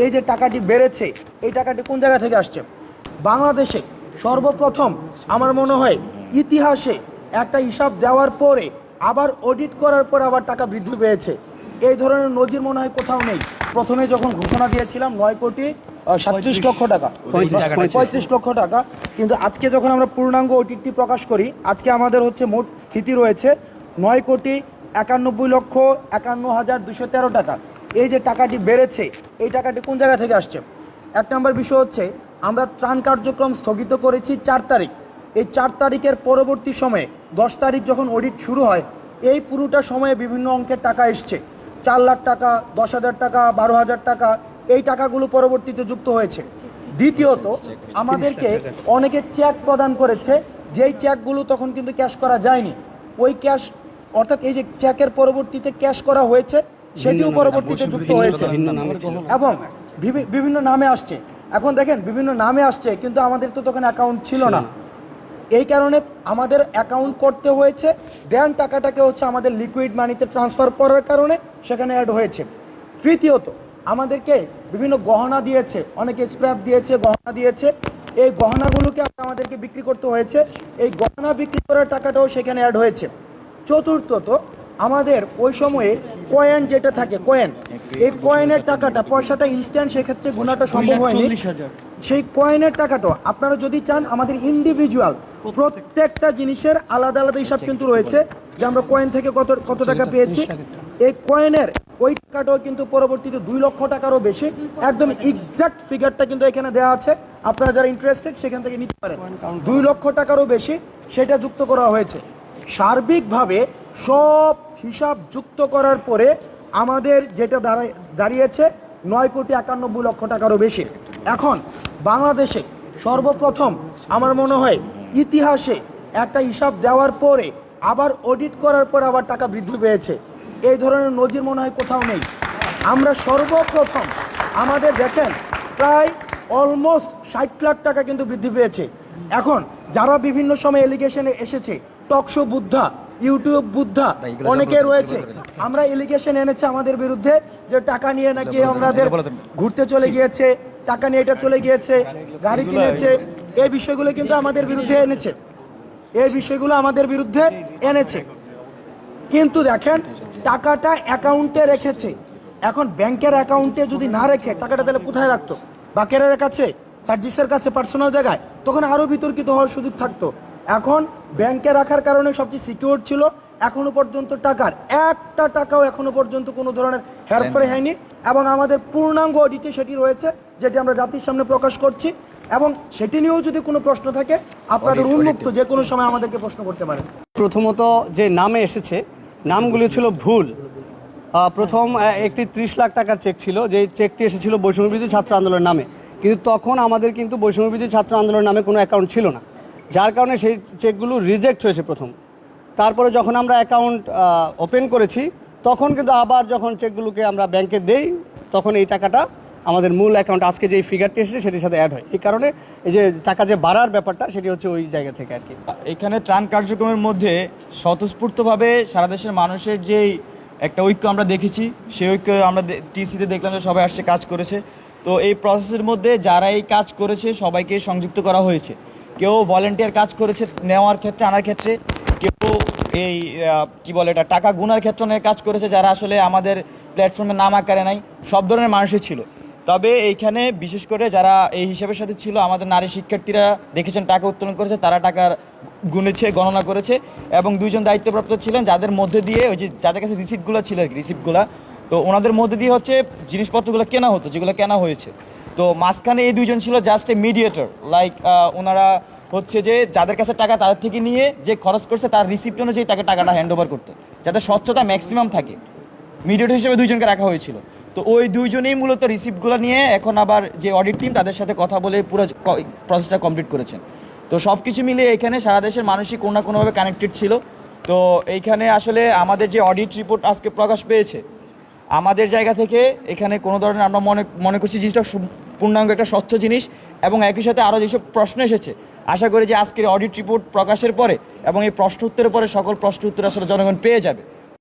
এই যে টাকাটি বেড়েছে এই টাকাটি কোন জায়গা থেকে আসছে? বাংলাদেশে সর্বপ্রথম আমার মনে হয় ইতিহাসে একটা হিসাব দেওয়ার পরে আবার অডিট করার পর আবার টাকা বৃদ্ধি পেয়েছে। এই ধরনের নজির মনে হয় কোথাও নেই। প্রথমে যখন ঘোষণা দিয়েছিলাম নয় কোটি সাতত্রিশ লক্ষ টাকা। পঁয়ত্রিশ লক্ষ টাকা। কিন্তু আজকে যখন আমরা পূর্ণাঙ্গ ওটিটি প্রকাশ করি আজকে আমাদের হচ্ছে মোট স্থিতি রয়েছে নয় কোটি একানব্বই লক্ষ একান্ন হাজার দুশো তেরো টাকা। এই যে টাকাটি বেড়েছে, এই টাকাটি কোন জায়গা থেকে আসছে? এক নম্বর বিষয় হচ্ছে, আমরা ত্রাণ কার্যক্রম স্থগিত করেছি চার তারিখ। এই চার তারিখের পরবর্তী সময়ে, দশ তারিখ যখন অডিট শুরু হয়, এই পুরোটা সময়ে বিভিন্ন অঙ্কের টাকা এসছে। চার লাখ টাকা, দশ হাজার টাকা, বারো হাজার টাকা, এই টাকাগুলো পরবর্তীতে যুক্ত হয়েছে। দ্বিতীয়ত, আমাদেরকে অনেকে চেক প্রদান করেছে, যেই চেকগুলো তখন কিন্তু ক্যাশ করা যায়নি। ওই ক্যাশ অর্থাৎ এই যে চেকের পরবর্তীতে ক্যাশ করা হয়েছে সেটিও পরবর্তীতে যুক্ত হয়েছে। এবং বিভিন্ন নামে আসছে। এখন দেখেন বিভিন্ন নামে আসছে কিন্তু আমাদের তো তখন অ্যাকাউন্ট ছিল না। এই কারণে আমাদের অ্যাকাউন্ট করতে হয়েছে। দেন টাকাটাকে হচ্ছে আমাদের লিকুইড মানিতে ট্রান্সফার করার কারণে সেখানে অ্যাড হয়েছে। তৃতীয়ত আমাদেরকে বিভিন্ন গহনা দিয়েছে। অনেকে স্ক্র্যাপ দিয়েছে গহনা দিয়েছে। এই গহনাগুলোকে আমাদেরকে বিক্রি করতে হয়েছে। এই গহনা বিক্রি করার টাকাটাও সেখানে অ্যাড হয়েছে। চতুর্থত আমাদের ওই সময়ে কয়েন যেটা থাকে কয়েন এই কয়েনের টাকাটা পয়সাটা ইনস্ট্যান্ট সেক্ষেত্রে গুণাটা সম্ভব হয়নি। সেই কয়েনের টাকাটা আপনারা যদি চান আমাদের ইন্ডিভিজুয়াল প্রত্যেকটা জিনিসের আলাদা আলাদা হিসাব কিন্তু রয়েছে যে আমরা কয়েন থেকে কত কত টাকা পেয়েছি। এই কয়েনের ওই টাকাটাও কিন্তু পরবর্তীতে দুই লক্ষ টাকারও বেশি। একদম এক্সাক্ট ফিগারটা কিন্তু এখানে দেওয়া আছে। আপনারা যারা ইন্টারেস্টেড সেখান থেকে নিতে পারেন। দুই লক্ষ টাকারও বেশি সেটা যুক্ত করা হয়েছে। সার্বিকভাবে সব হিসাব যুক্ত করার পরে আমাদের যেটা দাঁড়ায়, দাঁড়িয়েছে নয় কোটি একানব্বই লক্ষ টাকারও বেশি। এখন বাংলাদেশে সর্বপ্রথম আমার মনে হয় ইতিহাসে একটা হিসাব দেওয়ার পরে আবার অডিট করার পর আবার টাকা বৃদ্ধি পেয়েছে। এই ধরনের নজির মনে হয় কোথাও নেই। আমরা সর্বপ্রথম আমাদের দেখেন প্রায় অলমোস্ট ষাট লাখ টাকা কিন্তু বৃদ্ধি পেয়েছে। এখন যারা বিভিন্ন সময় এলিগেশনে এসেছে টকশো বুদ্ধা ইউটিউব বুদ্ধা অনেকে রয়েছে। আমরা এলিগেশন এনেছে আমাদের বিরুদ্ধে যে টাকা নিয়ে নাকি আমাদের ঘুরতে চলে গিয়েছে টাকা নিয়ে এটা চলে গিয়েছে গাড়ি কিনেছে এই বিষয়গুলো কিন্তু আমাদের বিরুদ্ধে এনেছে। এই বিষয়গুলো আমাদের বিরুদ্ধে এনেছে। কিন্তু দেখেন টাকাটা অ্যাকাউন্টে রেখেছে। এখন ব্যাংকের অ্যাকাউন্টে যদি না রেখে টাকাটা তাহলে কোথায় রাখতো? বাকেরের কাছে সার্জিসের কাছে পার্সোনাল জায়গায়? তখন আরও বিতর্কিত হওয়ার সুযোগ থাকতো। এখন ব্যাংকে রাখার কারণে সবচেয়ে সিকিউর ছিল এখনও পর্যন্ত টাকার। একটা টাকাও এখনও পর্যন্ত কোনো ধরনের হেরফের হয়নি এবং আমাদের পূর্ণাঙ্গ অডিটে সেটি রয়েছে যেটি আমরা জাতির সামনে প্রকাশ করছি এবং সেটি নিয়েও যদি কোনো প্রশ্ন থাকে আপনাদের উন্মুক্ত যে কোনো সময় আমাদেরকে প্রশ্ন করতে পারেন। প্রথমত যে নামে এসেছে নামগুলি ছিল ভুল। প্রথম একটি ত্রিশ লাখ টাকার চেক ছিল যে চেকটি এসেছিল বৈষম্যবিরোধী ছাত্র আন্দোলনের নামে। কিন্তু তখন আমাদের কিন্তু বৈষম্যবিরোধী ছাত্র আন্দোলনের নামে কোনো অ্যাকাউন্ট ছিল না। যার কারণে সেই চেকগুলো রিজেক্ট হয়েছে প্রথম। তারপরে যখন আমরা অ্যাকাউন্ট ওপেন করেছি, তখন কিন্তু আবার যখন চেকগুলোকে আমরা ব্যাংকে দেই, তখন এই টাকাটা আমাদের মূল অ্যাকাউন্ট আজকে যে ফিগারটি এসেছে সেটির সাথে অ্যাড হয়। এই কারণে এই যে টাকা যে বাড়ার ব্যাপারটা, সেটি হচ্ছে ওই জায়গা থেকে আর কি। এখানে ত্রাণ কার্যক্রমের মধ্যে স্বতঃস্ফূর্তভাবে সারা দেশের মানুষের যেই একটা ঐক্য আমরা দেখেছি, সেই ঐক্য আমরা টিসিতে দেখলাম যে সবাই আসছে কাজ করেছে। তো এই প্রসেসের মধ্যে যারা এই কাজ করেছে, সবাইকে সংযুক্ত করা হয়েছে। কেউ ভলেন্টিয়ার কাজ করেছে নেওয়ার ক্ষেত্রে, আনার ক্ষেত্রে, কেউ এই কি বলে এটা, টাকা গুনার ক্ষেত্রে অনেক কাজ করেছে যারা আসলে আমাদের প্ল্যাটফর্মে নাম আকারে নাই, সব ধরনের মানুষই ছিল। তবে এইখানে বিশেষ করে যারা এই হিসাবের সাথে ছিল, আমাদের নারী শিক্ষার্থীরা দেখেছেন টাকা উত্তোলন করেছে, তারা টাকার গুনেছে, গণনা করেছে এবং দুইজন দায়িত্বপ্রাপ্ত ছিলেন, যাদের মধ্যে দিয়ে ওই যে যাদের কাছে রিসিপ্টগুলো ছিল রিসিপ্টগুলো তো ওনাদের মধ্যে দিয়ে হচ্ছে জিনিসপত্রগুলো কেনা হতো, যেগুলো কেনা হয়েছে। তো মাঝখানে এই দুইজন ছিল জাস্ট এ মিডিয়েটর লাইক ওনারা হচ্ছে যে যাদের কাছে টাকা তাদের থেকে নিয়ে যে খরচ করছে তার রিসিপ্ট অনুযায়ী তাকে টাকাটা হ্যান্ড ওভার করতে। যাতে স্বচ্ছতা ম্যাক্সিমাম থাকে। মিডিয়েটর হিসেবে দুইজনকে রাখা হয়েছিল। তো ওই দুইজনেই মূলত রিসিপ্টগুলো নিয়ে এখন আবার যে অডিট টিম তাদের সাথে কথা বলে পুরো প্রসেসটা কমপ্লিট করেছেন। তো সব কিছু মিলিয়ে এখানে সারা দেশের মানুষই কোনো না কোনোভাবে কানেক্টেড ছিল। তো এইখানে আসলে আমাদের যে অডিট রিপোর্ট আজকে প্রকাশ পেয়েছে, আমাদের জায়গা থেকে এখানে কোনো ধরনের আমরা মনে মনে করছি জিনিসটা পূর্ণাঙ্গ একটা স্বচ্ছ জিনিস এবং একই সাথে আরও যেসব প্রশ্ন এসেছে, আশা করি যে আজকের অডিট রিপোর্ট প্রকাশের পরে এবং এই প্রশ্ন উত্তরের পরে সকল প্রশ্ন উত্তর আসলে জনগণ পেয়ে যাবে।